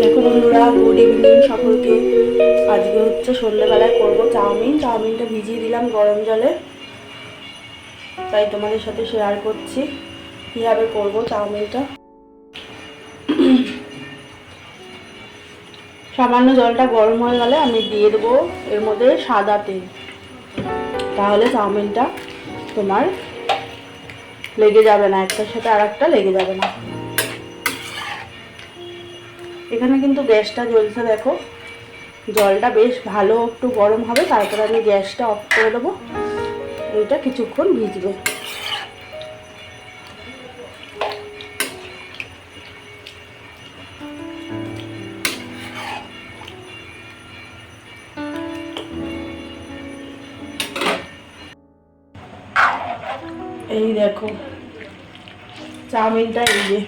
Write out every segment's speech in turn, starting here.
দেখো বন্ধুরা good evening সকলকে। আজকে হচ্ছে সন্ধ্যেবেলায় করব চাউমিন। চাউমিনটা ভিজিয়ে দিলাম গরম জলে। তাই তোমাদের সাথে শেয়ার করছি। কীভাবে করব চাউমিনটা? সামান্য জলটা গরম হয়ে গেলে আমি দিয়ে দেবো এর মধ্যে সাদা তেল। তাহলে চাউমিনটা তোমার লেগে যাবে না, একটার সাথে আর একটা লেগে যাবে না। এখানে কিন্তু গ্যাসটা জ্বলছে দেখো। জলটা বেশ ভালো একটু গরম হবে, তারপরে আমি গ্যাসটা অফ করে দেবো। এইটা কিছুক্ষণ ভিজবে। এই দেখো, চাউমিনটা এই যে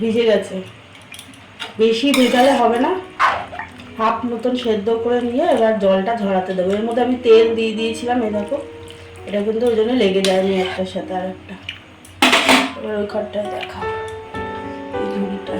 ভিজে গেছে। বেশি ভেজালে হবে না। হাফ মতন সেদ্ধ করে নিয়ে এবার জলটা ঝরাতে দেবো। এর মধ্যে আমি তেল দিয়ে দিয়েছিলাম দেখো। এটা কিন্তু ওই জন্য লেগে যায়নি একটার সাথে আর একটা এবার ওই ঘরটায় দেখা এই ঝুড়িটা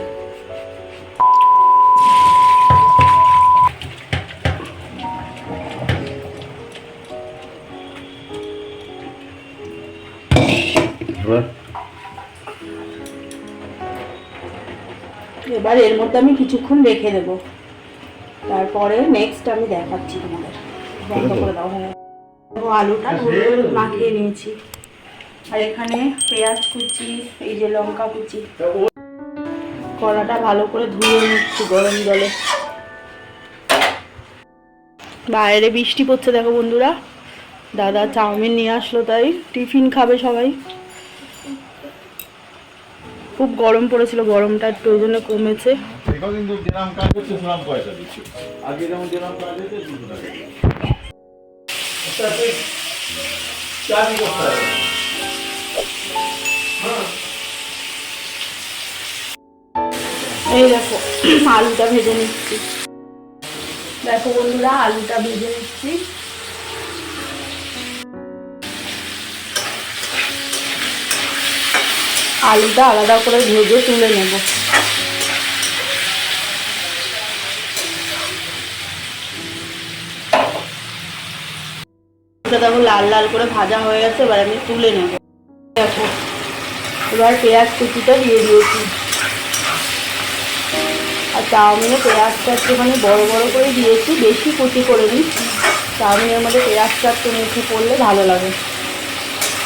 এবার এর মধ্যে আমি কিছুক্ষণ রেখে দেবো। তারপরে নেক্সট আমি দেখাচ্ছি তোমাদের। বন্ধ করে দাও হ্যাঁ। আলুটা মাখিয়ে নিয়েছি। আর এখানে পেঁয়াজ কুচি এই যে লঙ্কা কুচি। কড়াটা ভালো করে ধুয়ে নিচ্ছি গরম জলে। বাইরে বৃষ্টি পড়ছে দেখো বন্ধুরা। দাদা চাউমিন নিয়ে আসলো তাই টিফিন খাবে সবাই। খুব গরম পড়েছিল, গরমটা একটু ওই জন্য কমেছে? এই দেখো, আলুটা ভেজে নিচ্ছি দেখো বন্ধুরা, আলুটা ভেজে নিচ্ছি আলুটা আলাদা করে ভেজে তুলে নেব। দেখো লাল লাল করে ভাজা হয়ে গেছে, এবার আমি তুলে নেব। দেখো, এবার পেঁয়াজ কুচিটা দিয়ে দিয়েছি। আর চাউমিনে পেঁয়াজটা একটুখানি বড় বড় করে দিয়েছি, বেশি কুচি করে দিই চাউমিনের মধ্যে পেঁয়াজটা একটু মেখে পড়লে ভালো লাগে।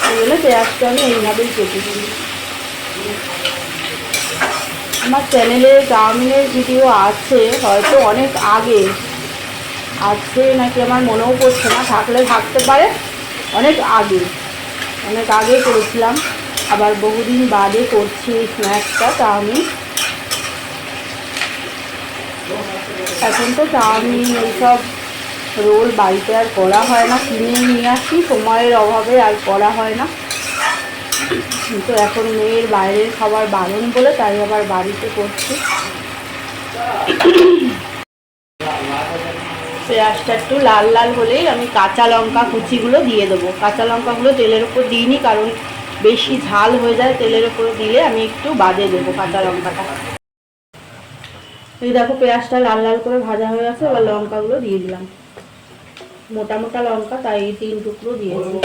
ওই জন্য পেঁয়াজটা আমি এইভাবেই কেটে দিই আমার চ্যানেলে চাউমিনের ভিডিও আছে, হয়তো অনেক আগে। আছে নাকি আমার মনেও পড়ছে না, থাকলে থাকতে পারে, অনেক আগে। অনেক আগে করেছিলাম, আবার বহুদিন বাদে করছি স্ন্যাক্সটা চাউমিন। এখন তো চাউমিন, এইসব রোল বাড়িতে আর করা হয় না, কিনে নিয়ে আসি, সময়ের অভাবে আর করা হয় না। তো এখন মেয়ের বাইরের খাবার বারণ বলে তাই আবার বাড়িতে করছি। পেঁয়াজটা একটু লাল লাল হলেই আমি কাঁচা লঙ্কা কুচিগুলো দিয়ে দেবো। কাঁচা লঙ্কাগুলো তেলের উপর দিইনি, কারণ বেশি ঝাল হয়ে যায় তেলের উপরে দিলে আমি একটু বাদে দেবো কাঁচা লঙ্কাটা। এই দেখো পেঁয়াজটা লাল লাল করে ভাজা হয়ে গেছে, এবার লঙ্কাগুলো দিয়ে দিলাম। মোটা মোটা লঙ্কা, তাই তিন টুকরো দিয়েছি।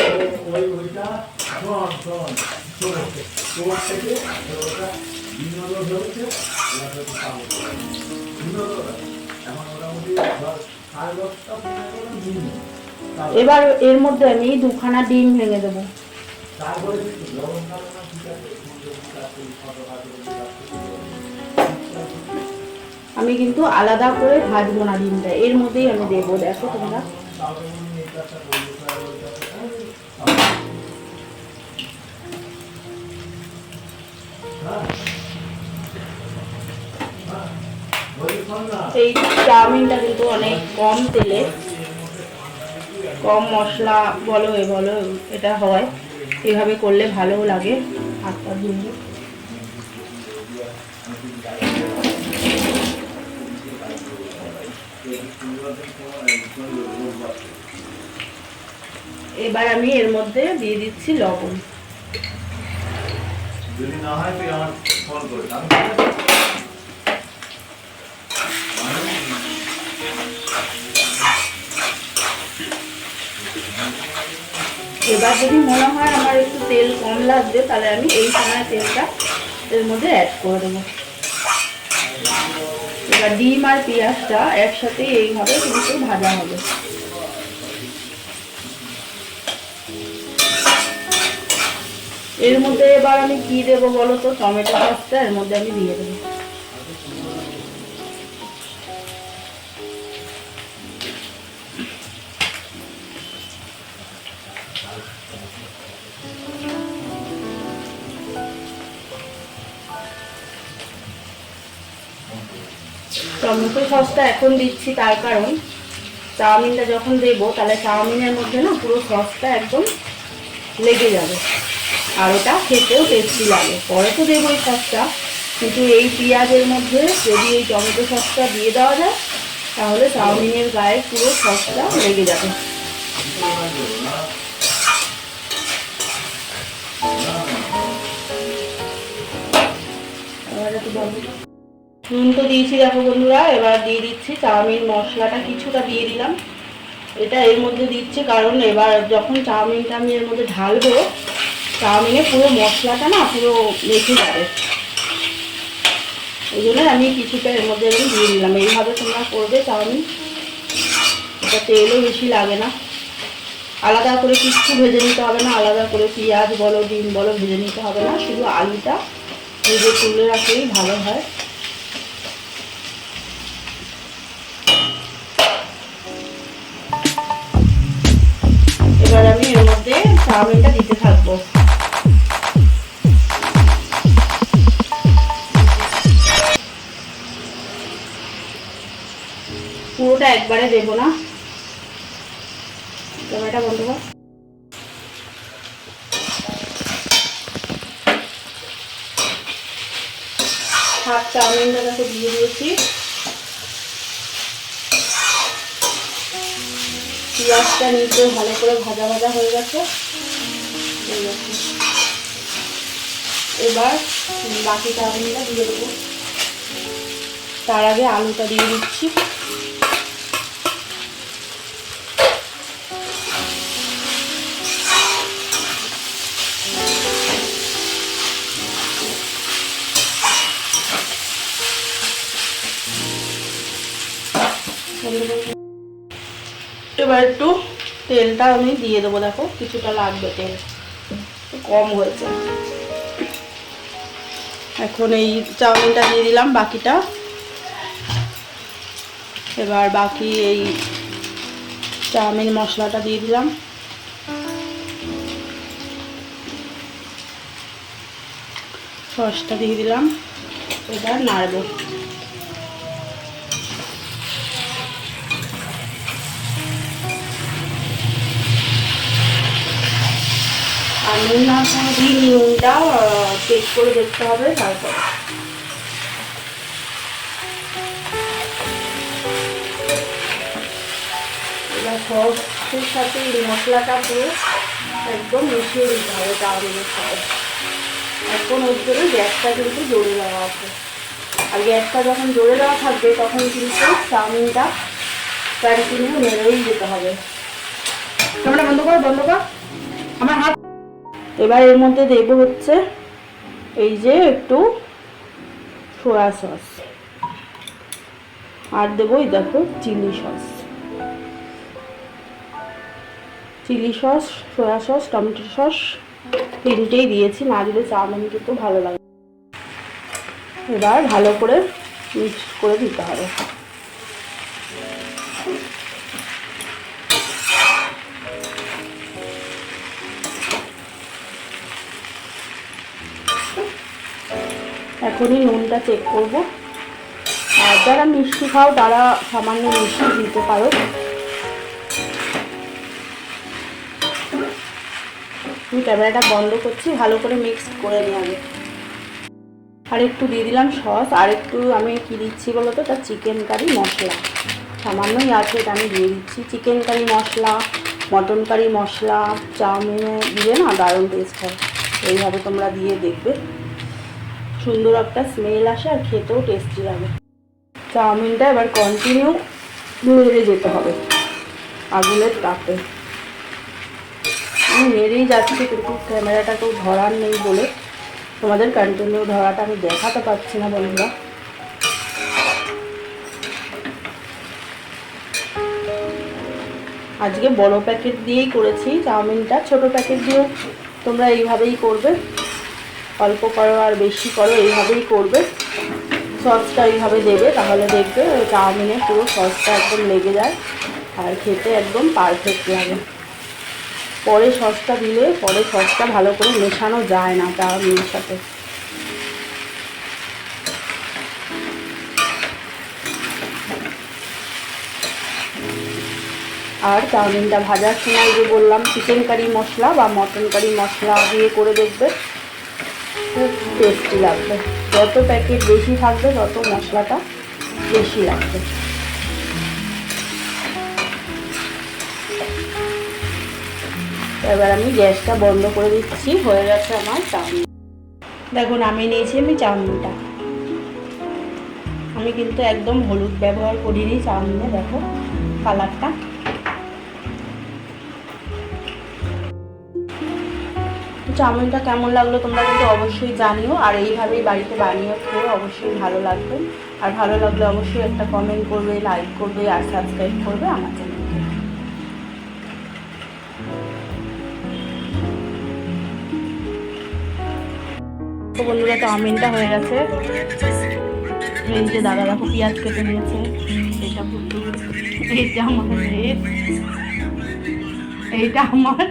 এবার এর মধ্যে আমি দুখানা ডিম ভেঙে দেবো। আমি কিন্তু আলাদা করে ভাজবো না ডিমটা। এর মধ্যেই আমি দেবো। দেখো তোমরা। এই চাউমিনটা কিন্তু অনেক কম তেলে। কম মশলা, বলো এ, বলো এটা হয়। এভাবে করলে ভালোও লাগে, হাতটা ধুয়ে। এবার আমি এর মধ্যে দিয়ে দিচ্ছি লবণ। যদি না হয় তুই আমার ফোন করে এবার যদি মনে হয় আমার একটু তেল কম লাগবে তাহলে আমি এই সময় তেলটা এর মধ্যে অ্যাড করে দেবো। এবার ডিম আর পেঁয়াজটা একসাথে এইভাবে কিন্তু ভাজা হবে। এর মধ্যে এবার আমি কি দেবো বলো তো? টমেটো সসটা এর মধ্যে আমি দিয়ে দেবো। টমেটো সসটা এখন দিচ্ছি তার কারণ চাউমিনটা যখন দেবো, তাহলে চাউমিনের মধ্যে না পুরো সসটা একদম লেগে যাবে। আর ওটা খেতেও টেস্টি লাগে। পরে তো দেবো এই সসটা কিন্তু এই পেঁয়াজের মধ্যে যদি এই টমেটো সসটা দিয়ে দেওয়া যায়, তাহলে চাউমিনের গায়ে পুরো সসটা লেগে যাবে। নুন তো দিয়েছি দেখো বন্ধুরা, এবার দিয়ে দিচ্ছি চাউমিন মশলাটা কিছুটা দিয়ে দিলাম। এটা এর মধ্যে দিচ্ছি, কারণ এবার যখন চাউমিনটা আমি এর মধ্যে ঢালবো চাউমিনে পুরো মশলাটা না পুরো মেখে যাবে। এই জন্য আমি কিছুটা এর মধ্যে আমি দিয়ে দিলাম। এইভাবে তোমরা করবে চাউমিন। এটা তেলও বেশি লাগে না। আলাদা করে কিচ্ছু ভেজে নিতে হবে না। আলাদা করে পেঁয়াজ বলো, ডিম বলো, ভেজে নিতে হবে না। শুধু আলুটা ভেজে তুলে রাখলেই ভালো হয়। এবার আমি এর মধ্যে চাউমিনটা দিতে থাকব। পুরোটা একবারে দেবো না। ক্যামেরাটা বন্ধ কর। হাফ চাউমিনটা দেখো দিয়ে দিয়েছি। পেঁয়াজটা নিচে ভালো করে ভাজা ভাজা হয়ে গেছে। এবার বাকি চাউমিনটা দিয়ে দেবো। তার আগে আলুটা দিয়ে দিচ্ছি। এবার একটু তেলটা আমি দিয়ে দেবো, দেখো কিছুটা লাগবে তেল। কম হয়েছে। এখন এই চাউমিনটা দিয়ে দিলাম, বাকিটা। এবার বাকি এই চাউমিন মশলাটা দিয়ে দিলাম। সসটা দিয়ে দিলাম। এবার নাড়বো। আর নুন না দিই নুনটা চেক করে দেখতে হবে তারপর সসের সাথে মশলাটা পুরো একদম মিশিয়ে দিতে হবে। চাউমিনের সাথে এখন ওর জন্য গ্যাসটা কিন্তু জোরে দেওয়া আছে আর গ্যাসটা যখন জোরে দেওয়া থাকবে তখন কিন্তু চাউমিনটা কন্টিনিউ নেড়েই যেতে হবে। ক্যামেরা বন্ধ কর বন্ধ কর। আমার হাত এবার এর মধ্যে দেবো হচ্ছে এই যে একটু সোয়া সস। আর দেবো এই দেখো chilli sauce. Chilli sauce, soya sauce, tomato sauce, তিনটেই দিয়েছি, না দিলে চাউমিন কিন্তু ভালো লাগে। এবার ভালো করে মিক্স করে দিতে হবে। এখনই নুনটা চেক করব। আর যারা মিষ্টি খাও, তারা সামান্য মিষ্টি দিতে পারো। আমি ক্যামেরাটা বন্ধ করছি, ভালো করে মিক্স করে নিয়ে আগে। আর একটু দিয়ে দিলাম সস, আর একটু আমি কি দিচ্ছি বলো তো? তার চিকেন কারি মশলা। সামান্যই আছে, এটা আমি দিয়ে দিচ্ছি। চিকেন কারি মশলা মটন কারি মশলা, চাউমিনে, দিলে না দারুণ টেস্ট হয়। এইভাবে তোমরা দিয়ে দেখবে। সুন্দর একটা স্মেল আসে আর খেতেও টেস্টি লাগে। চাউমিনটা এবার কন্টিনিউ নেড়ে যেতে হবে আগুনের তাপে। আমি নেড়েই যাচ্ছি, কিন্তু ক্যামেরাটাকেও ধরার নেই বলে। তোমাদের কন্টিনিউ ধরাটা আমি দেখাতে পারছি না বন্ধুরা। আজকে বড় প্যাকেট দিয়েই করেছি চাউমিনটা, ছোট প্যাকেট দিয়েও তোমরা এইভাবেই করবে। অল্প করো আর বেশি করো, এইভাবেই করবে। সসটা এইভাবে দেবে, তাহলে দেখবে চাউমিনে পুরো সসটা একদম লেগে যায় আর খেতে একদম পারফেক্ট লাগে। পরে সসটা দিলে, পরে সসটা ভালো করে মেশানো যায় না চাউমিনের সাথে। আর চাউমিনটা ভাজার সময় যে বললাম চিকেন কারি মশলা বা মটন কারি মশলা দিয়ে করে দেখবে। খুব টেস্টি লাগবে। যত প্যাকেট বেশি থাকবে, তত মশলাটা বেশি লাগবে। এবার আমি গ্যাসটা বন্ধ করে দিচ্ছি, হয়ে গেছে আমার চাউমিন। দেখো, নামিয়ে নিয়েছি আমি চাউমিনটা। আমি কিন্তু একদম হলুদ ব্যবহার করিনি চাউমিনে, দেখো কালারটা চাউমিনটা কেমন লাগল তোমরা কিন্তু অবশ্যই জানিও, আর এইভাবেই বাড়িতে বানিয়ে খেয়ে অবশ্যই ভালো লাগবে। আর ভালো লাগলে অবশ্যই একটা কমেন্ট করবে লাইক করবে, আর সাবস্ক্রাইব করবে আমার চ্যানেলকে তো বন্ধুরা, চাউমিনটা হয়ে গেছে। এই যে দাদা, দেখো পেঁয়াজ কেটে নিয়েছে। এইটা আমার মেয়ে। এইটা আমার